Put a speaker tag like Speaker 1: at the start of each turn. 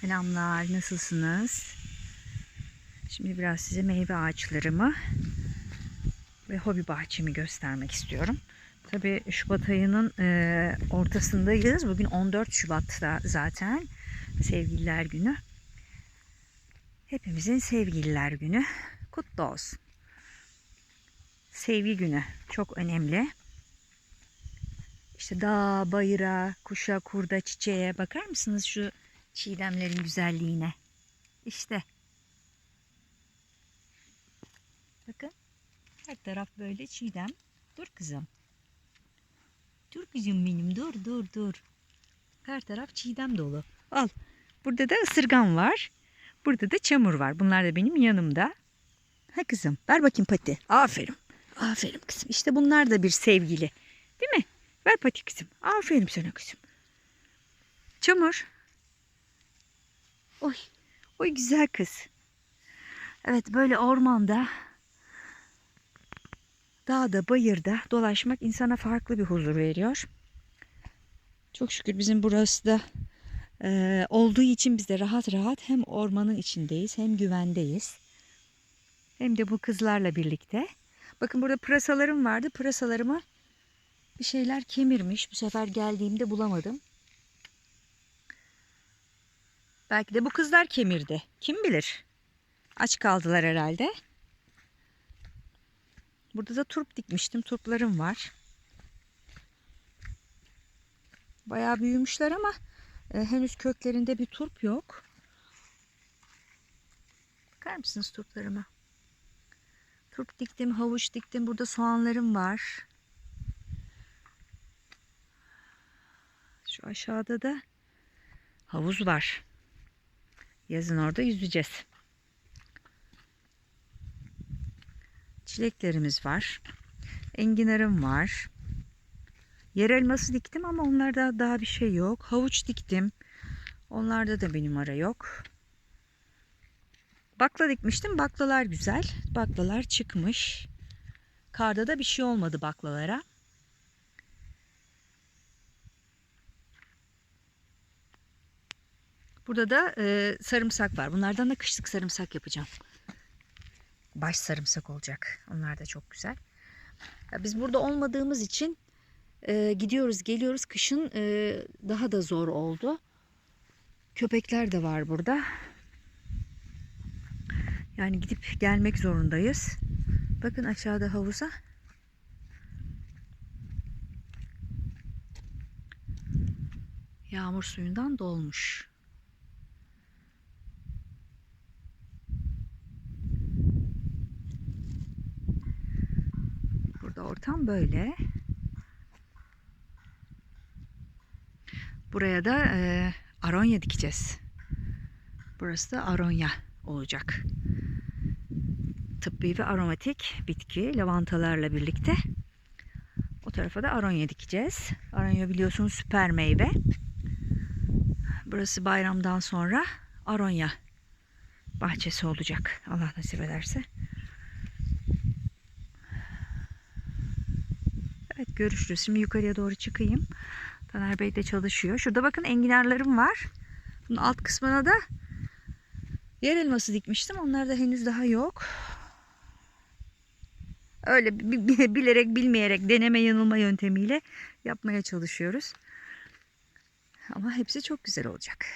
Speaker 1: Selamlar, nasılsınız? Şimdi biraz size meyve ağaçlarımı ve hobi bahçemi göstermek istiyorum. Tabii Şubat ayının e, ortasındayız. Bugün 14 Şubat'ta zaten Sevgililer Günü. Hepimizin Sevgililer Günü kutlu olsun. Sevgi günü çok önemli. İşte dağ, bayıra, kuşa, kurda, çiçeğe bakar mısınız şu çiğdemlerin güzelliğine? İşte. Bakın. Her taraf böyle çiğdem. Dur kızım. Dur kızım benim dur dur dur. Her taraf çiğdem dolu. Al. Burada da ısırgan var. Burada da çamur var. Bunlar da benim yanımda. Ha kızım ver bakayım pati. Aferin. Aferin kızım. İşte bunlar da bir sevgili. Değil mi? Ver pati kızım. Aferin sana kızım. Çamur. Oy. Oy güzel kız. Evet böyle ormanda dağda bayırda dolaşmak insana farklı bir huzur veriyor. Çok şükür bizim burası da e, olduğu için biz de rahat rahat hem ormanın içindeyiz hem güvendeyiz. Hem de bu kızlarla birlikte. Bakın burada pırasalarım vardı. Pırasalarımı bir şeyler kemirmiş. Bu sefer geldiğimde bulamadım. Belki de bu kızlar kemirdi. Kim bilir? Aç kaldılar herhalde. Burada da turp dikmiştim. Turplarım var. Bayağı büyümüşler ama e, henüz köklerinde bir turp yok. Bakar mısınız turplarıma? Turp diktim, havuç diktim. Burada soğanlarım var. Şu aşağıda da havuz var. Yazın orada yüzeceğiz. Çileklerimiz var. Enginarım var. Yer elması diktim ama onlarda daha bir şey yok. Havuç diktim. Onlarda da benim ara yok. Bakla dikmiştim. Baklalar güzel. Baklalar çıkmış. Karda da bir şey olmadı baklalara. Burada da e, sarımsak var. Bunlardan da kışlık sarımsak yapacağım. Baş sarımsak olacak. Onlar da çok güzel. Ya biz burada olmadığımız için e, gidiyoruz geliyoruz. Kışın e, daha da zor oldu. Köpekler de var burada. Yani gidip gelmek zorundayız. Bakın aşağıda havuza. Yağmur suyundan dolmuş. Burada ortam böyle. Buraya da e, aronya dikeceğiz. Burası da aronya olacak. Tıbbi ve aromatik bitki lavantalarla birlikte. O tarafa da aronya dikeceğiz. Aronya biliyorsunuz süper meyve. Burası bayramdan sonra aronya bahçesi olacak. Allah nasip ederse. Evet görüşürüz. Şimdi yukarıya doğru çıkayım. Taner Bey de çalışıyor. Şurada bakın enginarlarım var. Bunun alt kısmına da yer elması dikmiştim. Onlar da henüz daha yok. Öyle bilerek bilmeyerek deneme yanılma yöntemiyle yapmaya çalışıyoruz. Ama hepsi çok güzel olacak.